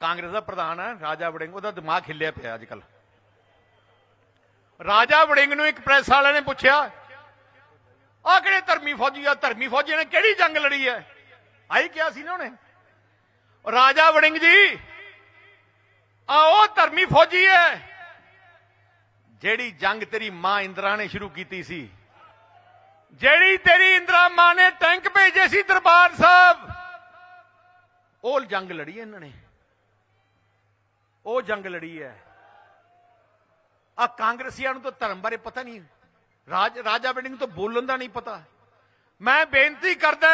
ਕਾਂਗਰਸ ਦਾ ਪ੍ਰਧਾਨ ਹੈ ਰਾਜਾ ਵੜਿੰਗ, ਉਹਦਾ ਦਿਮਾਗ ਹਿੱਲਿਆ ਪਿਆ ਅੱਜ ਕੱਲ ਰਾਜਾ ਵੜਿੰਗ ਨੂੰ ਇੱਕ ਪ੍ਰੈਸ ਵਾਲਿਆਂ ਨੇ ਪੁੱਛਿਆ ਆ ਕਿਹੜੇ ਧਰਮੀ ਫੌਜੀ ਆ? ਧਰਮੀ ਫੌਜੀ ਨੇ ਕਿਹੜੀ ਜੰਗ ਲੜੀ ਹੈ ਆਈ ਕਿਹਾ ਸੀ ਨਾ ਉਹਨੇ। ਰਾਜਾ ਵੜਿੰਗ ਜੀ ਆ ਉਹ ਧਰਮੀ ਫੌਜੀ ਹੈ ਜਿਹੜੀ ਜੰਗ ਤੇਰੀ ਮਾਂ ਇੰਦਰਾ ਨੇ ਸ਼ੁਰੂ ਕੀਤੀ ਸੀ। ਜਿਹੜੀ ਤੇਰੀ ਇੰਦਰਾ ਮਾਂ ਨੇ ਟੈਂਕ ਭੇਜੇ ਸੀ ਦਰਬਾਰ ਸਾਹਿਬ। ਉਹ ਜੰਗ ਲੜੀ ਇਹਨਾਂ ਨੇ। ਉਹ ਜੰਗ ਲੜੀ ਹੈ। ਆ ਕਾਂਗਰਸੀਆਂ ਨੂੰ ਤਾਂ ਧਰਮ ਬਾਰੇ ਪਤਾ ਨਹੀਂ। ਰਾਜ, ਰਾਜਾ ਵੜਿੰਗ ਤੋਂ ਬੋਲਣ ਦਾ ਨਹੀਂ ਪਤਾ। ਮੈਂ ਬੇਨਤੀ ਕਰਦਾ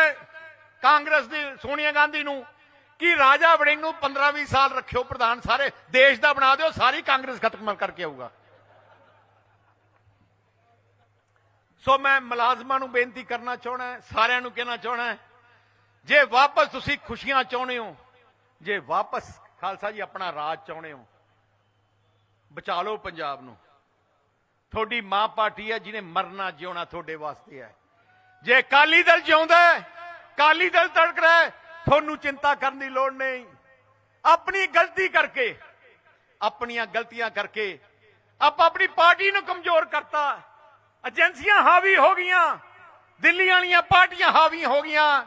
ਕਾਂਗਰਸ ਦੀ, ਸੋਨੀਆ ਗਾਂਧੀ ਨੂੰ ਕਿ ਰਾਜਾ ਵੜਿੰਗ ਨੂੰ 15-20 ਸਾਲ ਰੱਖਿਓ ਪ੍ਰਧਾਨ ਸਾਰੇ, ਦੇਸ਼ ਦਾ ਬਣਾ ਦਿਓ, ਸਾਰੀ ਕਾਂਗਰਸ ਖਤਮ ਕਰਕੇ ਆਊਗਾ। ਸੋ ਮੈਂ ਮੁਲਾਜ਼ਮਾਂ ਨੂੰ ਬੇਨਤੀ ਕਰਨਾ ਚਾਹਣਾ ਸਾਰਿਆਂ ਨੂੰ ਕਹਿਣਾ ਚਾਹਣਾ ਜੇ ਵਾਪਸ ਤੁਸੀਂ ਖੁਸ਼ੀਆਂ ਚਾਹੁੰਦੇ ਹੋ, ਜੇ ਵਾਪਸ ਖਾਲਸਾ ਜੀ, ਆਪਣਾ ਰਾਜ ਚਾਹੁੰਦੇ ਹੋ। ਬਚਾ ਲਓ ਪੰਜਾਬ ਨੂੰ। ਤੁਹਾਡੀ ਮਾਂ ਪਾਰਟੀ ਹੈ, ਜਿਹਨੇ ਮਰਨਾ ਜਿਉਣਾ ਤੁਹਾਡੇ ਵਾਸਤੇ ਹੈ। ਜੇ ਕਾਲੀ ਦਲ ਜਿਉਂਦਾ ਹੈ ਕਾਲੀ ਦਲ ਤੜਕ ਰਿਹਾ ਤੁਹਾਨੂੰ ਚਿੰਤਾ ਕਰਨ ਦੀ ਲੋੜ ਨਹੀਂ। ਆਪਣੀ ਗਲਤੀ ਕਰਕੇ, ਆਪਣੀਆਂ ਗਲਤੀਆਂ ਕਰਕੇ, ਆਪਾਂ ਆਪਣੀ ਪਾਰਟੀ ਨੂੰ ਕਮਜ਼ੋਰ ਕਰਤਾ। ਏਜੰਸੀਆਂ ਹਾਵੀ ਹੋ ਗਈਆਂ, ਦਿੱਲੀ ਵਾਲੀਆਂ ਪਾਰਟੀਆਂ ਹਾਵੀ ਹੋ ਗਈਆਂ।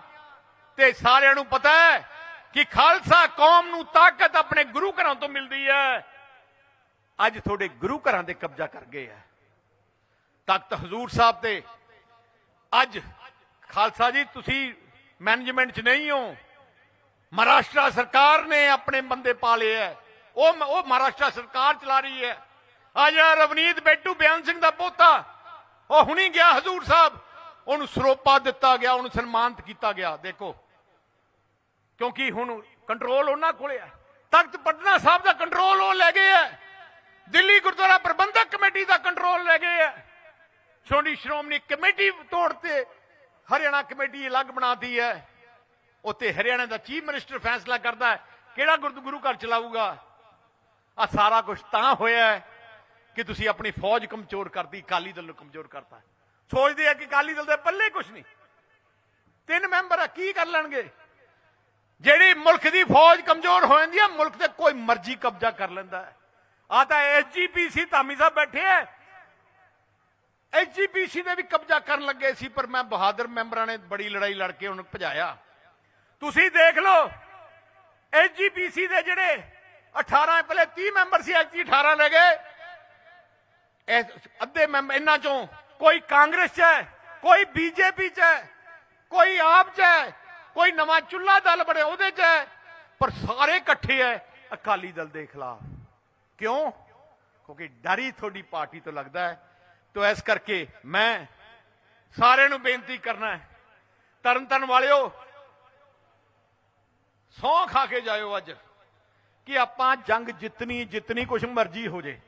ਤੇ ਸਾਰਿਆਂ ਨੂੰ ਪਤਾ ਹੈ ਕਿ ਖਾਲਸਾ ਕੌਮ ਨੂੰ ਤਾਕਤ ਆਪਣੇ ਗੁਰੂ ਘਰਾਂ ਤੋਂ ਮਿਲਦੀ ਹੈ। ਅੱਜ ਤੁਹਾਡੇ ਗੁਰੂ ਘਰਾਂ ਦੇ ਕਬਜ਼ਾ ਕਰ ਗਏ ਹੈ। ਤਖਤ ਹਜ਼ੂਰ ਸਾਹਿਬ ਤੇ ਅੱਜ ਖਾਲਸਾ ਜੀ, ਤੁਸੀਂ ਮੈਨੇਜਮੈਂਟ 'ਚ ਨਹੀਂ ਹੋ। ਮਹਾਰਾਸ਼ਟਰ ਸਰਕਾਰ ਨੇ ਆਪਣੇ ਬੰਦੇ ਪਾ ਲਏ ਹੈ। ਉਹ ਉਹ ਮਹਾਰਾਸ਼ਟਰ ਸਰਕਾਰ ਚਲਾ ਰਹੀ ਹੈ। ਆ ਜਿਹੜਾ ਰਵਨੀਤ ਬੈਟੂ, ਬਿਆਨ ਸਿੰਘ ਦਾ ਪੋਤਾ। ਉਹ ਹੁਣੀ ਗਿਆ ਹਜ਼ੂਰ ਸਾਹਿਬ। ਉਹਨੂੰ ਸਰੋਪਾ ਦਿੱਤਾ ਗਿਆ, ਉਹਨੂੰ ਸਨਮਾਨਿਤ ਕੀਤਾ ਗਿਆ। ਦੇਖੋ। ਕਿਉਂਕਿ ਹੁਣ ਕੰਟਰੋਲ ਉਹਨਾਂ ਕੋਲੇ ਹੈ ਤਖਤ ਪਟਨਾ ਸਾਹਿਬ ਦਾ ਕੰਟਰੋਲ ਉਹ ਲੈ ਗਏ ਹੈ ਦਿੱਲੀ ਗੁਰਦੁਆਰਾ ਪ੍ਰਬੰਧਕ ਕਮੇਟੀ ਦਾ ਕੰਟਰੋਲ ਲੈ ਗਏ ਹੈ ਛੋਟੀ ਸ਼੍ਰੋਮਣੀ ਕਮੇਟੀ ਤੋੜ ਤੇ ਹਰਿਆਣਾ ਕਮੇਟੀ ਅਲੱਗ ਬਣਾਤੀ ਹੈ। ਉੱਤੇ ਹਰਿਆਣਾ ਦਾ ਚੀਫ ਮਿਨਿਸਟਰ ਫੈਸਲਾ ਕਰਦਾ ਹੈ, ਕਿਹੜਾ ਗੁਰਦ ਗੁਰੂ ਘਰ ਚਲਾਊਗਾ? ਆ ਸਾਰਾ ਕੁਝ ਤਾਂ ਹੋਇਆ ਕਿ ਤੁਸੀਂ ਆਪਣੀ ਫੌਜ ਕਮਜ਼ੋਰ ਕਰਦੀ ਕਾਲੀ ਦਲ ਨੂੰ ਕਮਜ਼ੋਰ ਕਰਤਾ ਸੋਚਦੇ ਆ ਕਿ ਕਾਲੀ ਦਲ ਦੇ ਪੱਲੇ ਕੁਝ ਨਹੀਂ। ਤਿੰਨ ਮੈਂਬਰ ਆ, ਕੀ ਕਰ ਲੈਣਗੇ? ਜਿਹੜੀ ਮੁਲਕ ਦੀ ਫੌਜ ਕਮਜ਼ੋਰ ਹੋ ਜਾਂਦੀ ਹੈ, ਮੁਲਕ ਤੇ ਕੋਈ ਮਰਜ਼ੀ ਕਬਜ਼ਾ ਕਰ ਲੈਂਦਾ ਹੈ। ਆ ਤਾਂ ਐਸਜੀਪੀਸੀ ਧਾਮੀ ਸਾਹਿਬ ਬੈਠੇ ਐ ਐਸਜੀਪੀਸੀ ਨੇ ਵੀ ਕਬਜ਼ਾ ਕਰਨ ਲੱਗੇ ਸੀ, ਪਰ ਮੈਂ ਬਹਾਦਰ ਮੈਂਬਰਾਂ ਨੇ ਬੜੀ ਲੜਾਈ ਲੜ ਕੇ ਉਹਨੂੰ ਭਜਾਇਆ। ਤੁਸੀਂ ਦੇਖ ਲਓ ਐਸਜੀਪੀਸੀ ਦੇ ਜਿਹੜੇ 18 ਪਹਿਲੇ 30 ਮੈਂਬਰ ਸੀ ਐਸਜੀ 18 ਲੈ ਗਏ। ਅੱਧੇ ਮੈਂਬਰ ਇਹਨਾਂ ਚੋਂ ਕੋਈ ਕਾਂਗਰਸ ਚ ਹੈ, ਕੋਈ ਬੀਜੇਪੀ ਚ ਹੈ, ਕੋਈ ਆਪ ਚ ਹੈ। ਕੋਈ ਨਵਾਂ ਚੁੱਲਾ ਦਲ ਬਣੇ ਉਹਦੇ ਚ ਹੈ। ਪਰ ਸਾਰੇ ਇਕੱਠੇ ਹੈ ਅਕਾਲੀ ਦਲ ਦੇ ਖਿਲਾਫ। ਕਿਉਂ? ਕਿਉਂਕਿ ਡਰ ਹੀ ਤੁਹਾਡੀ ਪਾਰਟੀ ਤੋਂ ਲੱਗਦਾ ਹੈ। ਤੋ ਇਸ ਕਰਕੇ ਮੈਂ ਸਾਰਿਆਂ ਨੂੰ ਬੇਨਤੀ ਕਰਨਾ ਹੈ। ਤਰਨ ਤਰਨ ਵਾਲਿਓ, ਸੌ ਖਾ ਕੇ ਜਾਇਓ ਅੱਜ। ਕਿ ਆਪਾਂ ਜੰਗ ਜਿੱਤਣੀ ਜਿੱਤਣੀ ਕੁਛ ਮਰਜ਼ੀ ਹੋ ਜੇ।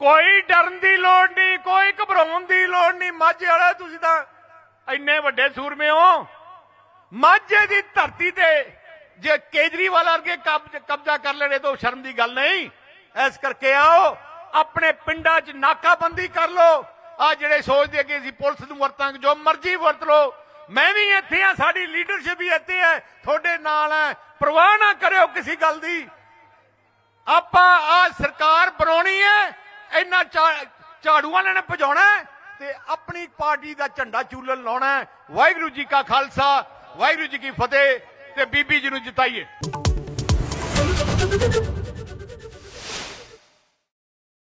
ਕੋਈ ਡਰਨ ਦੀ ਲੋੜ ਨਹੀਂ, ਕੋਈ ਘਬਰਾਉਣ ਦੀ ਲੋੜ ਨਹੀਂ। ਮਾਝੇ ਵਾਲੇ, ਤੁਸੀਂ ਤਾਂ ਇੰਨੇ ਵੱਡੇ ਸੂਰਮੇ ਹੋ। ਮਾਝੇ ਦੀ ਧਰਤੀ ਤੇ ਜੇ ਕੇਜਰੀਵਾਲ ਵਰਗੇ ਕਬਜ਼ਾ ਕਰ ਲੈਣੇ ਤਾਂ ਸ਼ਰਮ ਦੀ ਗੱਲ ਨਹੀਂ। ਇਸ ਕਰਕੇ ਆਓ, ਆਪਣੇ ਪਿੰਡਾਂ 'ਚ ਨਾਕਾਬੰਦੀ ਕਰ ਲਓ। ਆ ਜਿਹੜੇ ਸੋਚਦੇ ਕਿ ਅਸੀਂ ਪੁਲਿਸ ਨੂੰ ਵਰਤਾਂਗੇ, ਜੋ ਮਰਜ਼ੀ ਵਰਤ ਲਓ। ਮੈਂ ਵੀ ਇੱਥੇ ਆ ਸਾਡੀ ਲੀਡਰਸ਼ਿਪ ਵੀ ਇੱਥੇ ਹੈ। ਤੁਹਾਡੇ ਨਾਲ ਹੈ। ਪਰਵਾਹ ਨਾ ਕਰਿਓ ਕਿਸੇ ਗੱਲ ਦੀ। ਆਪਾਂ ਆ ਸਰਕਾਰ ਬਣਾਉਣੀ ਹੈ। ਇਹਨਾਂ ਝਾੜੂਆਂ ਨੇ ਭਜਾਉਣਾ ਤੇ ਆਪਣੀ ਪਾਰਟੀ ਦਾ ਝੰਡਾ ਚੂਲਣ ਲਾਉਣਾ ਵਾਹਿਗੁਰੂ ਜੀ ਕਾ ਖਾਲਸਾ, ਵਾਹਿਗੁਰੂ ਜੀ ਕੀ ਫਤਿਹ ਤੇ ਬੀਬੀ ਜੀ ਨੂੰ ਜਿਤਾਈਏ।